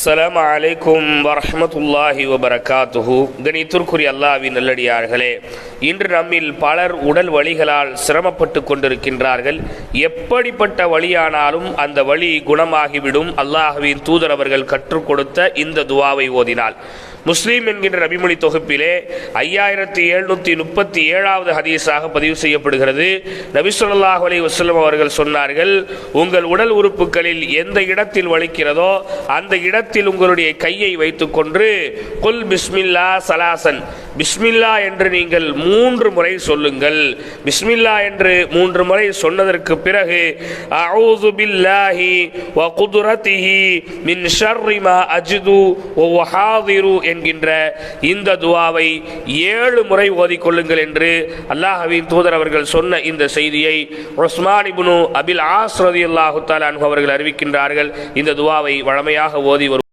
அஸ்லாம் அலைக்கும் வரஹ்மத்துல்லாஹி வபரகாத்துஹு. கணித்திற்குரிய அல்லாவின் நல்லடியார்களே இன்று நம்மில் பலர் உடல் வலிகளால் சிரமப்பட்டு கொண்டிருக்கின்றார்கள். எப்படிப்பட்ட வழியானாலும் அந்த வழி குணமாகிவிடும். அல்லாஹுவின் தூதர் அவர்கள் கற்றுக் கொடுத்த இந்த துவாவை ஓதினால். முஸ்லீம் என்கின்ற நபிமொழி தொகுப்பிலே ஐயாயிரத்தி எழுநூத்தி முப்பத்தி ஏழாவது ஹதீஸாக பதிவு செய்யப்படுகிறது. நபிசுல்லாஹ் அலி அலைஹி அவர்கள் சொன்னார்கள் உங்கள் உடல் உறுப்புகளில் எந்த இடத்தில் வலிக்கிறதோ அந்த இடத்தில் உங்களுடைய கையை வைத்துக்கொண்டு குல் பிஸ்மில்லா சலாசன். பிஸ்மில்லா என்று நீங்கள் மூன்று முறை சொல்லுங்கள். பிஸ்மில்லா என்று மூன்று முறை சொன்னதற்கு பிறகு அவுது பில்லாஹி வ குதுரத்திஹி மின் ஷர்ரிமா அஜிது அஜ்து என்கின்ற இந்த துவாவை ஏழு முறை ஓதிக்கொள்ளுங்கள் என்று அல்லாஹவின் தூதர் அவர்கள் சொன்ன இந்த செய்தியை உஸ்மான் இபுனு அபில் ஆஸ் ரலியல்லாஹு தஆலா அன்ஹு அவர்கள் அறிவிக்கின்றார்கள். இந்த துவாவை வழமையாக ஓதி வரும்